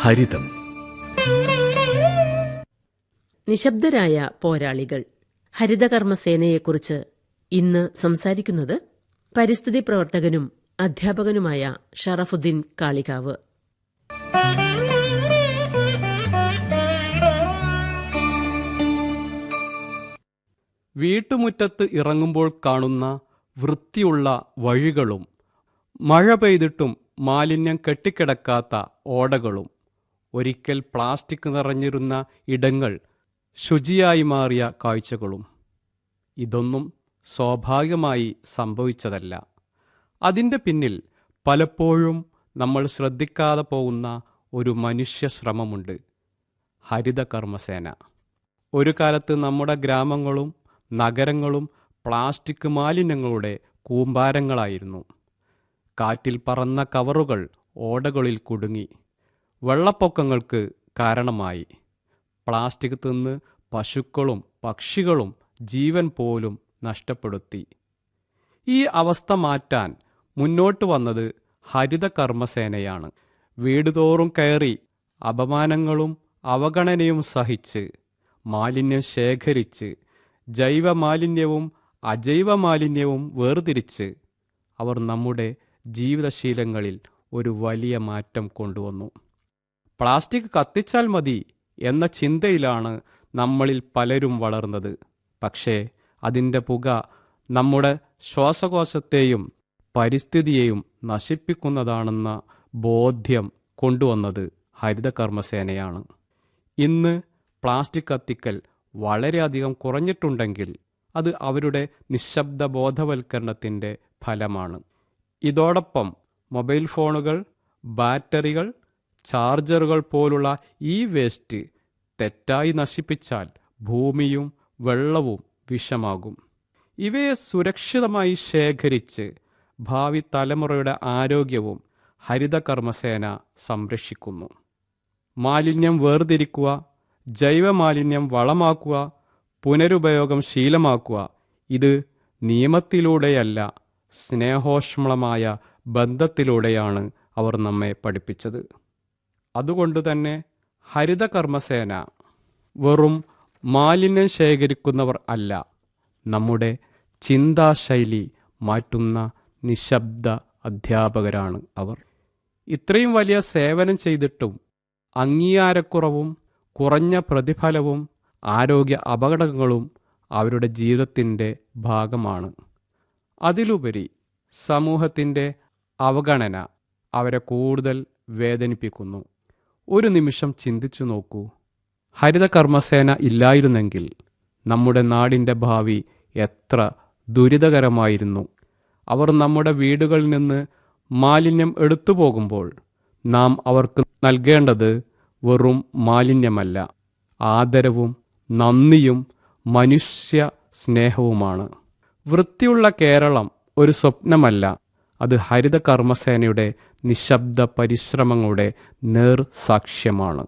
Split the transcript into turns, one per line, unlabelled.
ഹരിതം.
നിശബ്ദരായ പോരാളികൾ ഹരിതകർമ്മസേനയെക്കുറിച്ച് ഇന്ന് സംസാരിക്കുന്നത് പരിസ്ഥിതി പ്രവർത്തകനും അധ്യാപകനുമായ ഷറഫുദ്ദീൻ കാളികാവ്.
വീട്ടുമുറ്റത്ത് ഇറങ്ങുമ്പോൾ കാണുന്ന വൃത്തിയുള്ള വഴികളും മഴ പെയ്തിട്ടും മാലിന്യം കെട്ടിക്കിടക്കാത്ത ഓടകളും. ഒരിക്കൽ പ്ലാസ്റ്റിക് നിറഞ്ഞിരുന്ന ഇടങ്ങൾ ശുചിയായി മാറിയ കാഴ്ചകളും. ഇതൊന്നും സ്വാഭാവികമായി സംഭവിച്ചതല്ല. അതിന്റെ പിന്നിൽ പലപ്പോഴും നമ്മൾ ശ്രദ്ധിക്കാതെ പോകുന്ന ഒരു മനുഷ്യ ശ്രമമുണ്ട്. ഹരിത കർമ്മസേന ഒരു കാലത്ത് നമ്മുടെ ഗ്രാമങ്ങളും നഗരങ്ങളും പ്ലാസ്റ്റിക് മാലിന്യങ്ങളുടെ കൂമ്പാരങ്ങളായിരുന്നു. കാറ്റിൽ പറന്ന കവറുകൾ ഓടകളിൽ കുടുങ്ങി. വെള്ളപ്പൊക്കങ്ങൾക്ക് കാരണമായി. പ്ലാസ്റ്റിക് തിന്ന് പശുക്കളും പക്ഷികളും ജീവൻ പോലും നഷ്ടപ്പെടുത്തി. ഈ അവസ്ഥ മാറ്റാൻ മുന്നോട്ട് വന്നത് ഹരിത കർമ്മസേനയാണ്. വീടുതോറും കയറി അപമാനങ്ങളും അവഗണനയും സഹിച്ച് മാലിന്യം ശേഖരിച്ച് ജൈവ മാലിന്യവും അജൈവ മാലിന്യവും വേർതിരിച്ച് അവർ നമ്മുടെ ജീവിതശീലങ്ങളിൽ ഒരു വലിയ മാറ്റം കൊണ്ടുവന്നു. പ്ലാസ്റ്റിക് കത്തിച്ചാൽ മതി എന്ന ചിന്തയിലാണ് നമ്മളിൽ പലരും വളർന്നത്. പക്ഷേ അതിന്റെ പുക നമ്മുടെ ശ്വാസകോശത്തെയും പരിസ്ഥിതിയെയും നശിപ്പിക്കുന്നതാണെന്ന ബോധ്യം കൊണ്ടുവന്നത് ഹരിതകർമ്മസേനയാണ്. ഇന്ന് പ്ലാസ്റ്റിക് കത്തിക്കൽ വളരെയധികം കുറഞ്ഞിട്ടുണ്ടെങ്കിൽ അത് അവരുടെ നിശബ്ദ ബോധവൽക്കരണത്തിന്റെ ഫലമാണ്. ഇതോടൊപ്പം മൊബൈൽ ഫോണുകൾ ബാറ്ററികൾ ചാർജറുകൾ പോലുള്ള ഈ വേസ്റ്റ് തെറ്റായി നശിപ്പിച്ചാൽ ഭൂമിയും വെള്ളവും വിഷമാകും. ഇവയെ സുരക്ഷിതമായി ശേഖരിച്ച് ഭാവി തലമുറയുടെ ആരോഗ്യവും ഹരിതകർമ്മസേന സംരക്ഷിക്കുന്നു. മാലിന്യം വേർതിരിക്കുക ജൈവമാലിന്യം വളമാക്കുക പുനരുപയോഗം ശീലമാക്കുക ഇത് നിയമത്തിലൂടെയല്ല സ്നേഹോഷ്മളമായ ബന്ധത്തിലൂടെയാണ് അവർ നമ്മെ പഠിപ്പിച്ചത്. അതുകൊണ്ട് തന്നെ ഹരിതകർമ്മസേന വെറും മാലിന്യം ശേഖരിക്കുന്നവർ അല്ല നമ്മുടെ ചിന്താശൈലി മാറ്റുന്ന നിശബ്ദ അധ്യാപകരാണ് അവർ. ഇത്രയും വലിയ സേവനം ചെയ്തിട്ടും അംഗീകാരക്കുറവും കുറഞ്ഞ പ്രതിഫലവും ആരോഗ്യ അപകടങ്ങളും അവരുടെ ജീവിതത്തിന്റെ ഭാഗമാണ്. അതിലുപരി സമൂഹത്തിന്റെ അവഗണന അവരെ കൂടുതൽ വേദനിപ്പിക്കുന്നു. ഒരു നിമിഷം ചിന്തിച്ചു നോക്കൂ. ഹരിതകർമ്മസേന ഇല്ലായിരുന്നെങ്കിൽ നമ്മുടെ നാടിന്റെ ഭാവി എത്ര ദുരിതകരമായിരുന്നു. അവർ നമ്മുടെ വീടുകളിൽ നിന്ന് മാലിന്യം എടുത്തു പോകുമ്പോൾ നാം അവർക്ക് നൽകേണ്ടത് വെറും മാലിന്യമല്ല. ആദരവും നന്ദിയും മനുഷ്യ സ്നേഹവുമാണ്. വൃത്തിയുള്ള കേരളം ഒരു സ്വപ്നമല്ല. അത് ഹരിത കർമ്മസേനയുടെ നിശബ്ദ പരിശ്രമങ്ങളുടെ നേർ സാക്ഷ്യമാണ്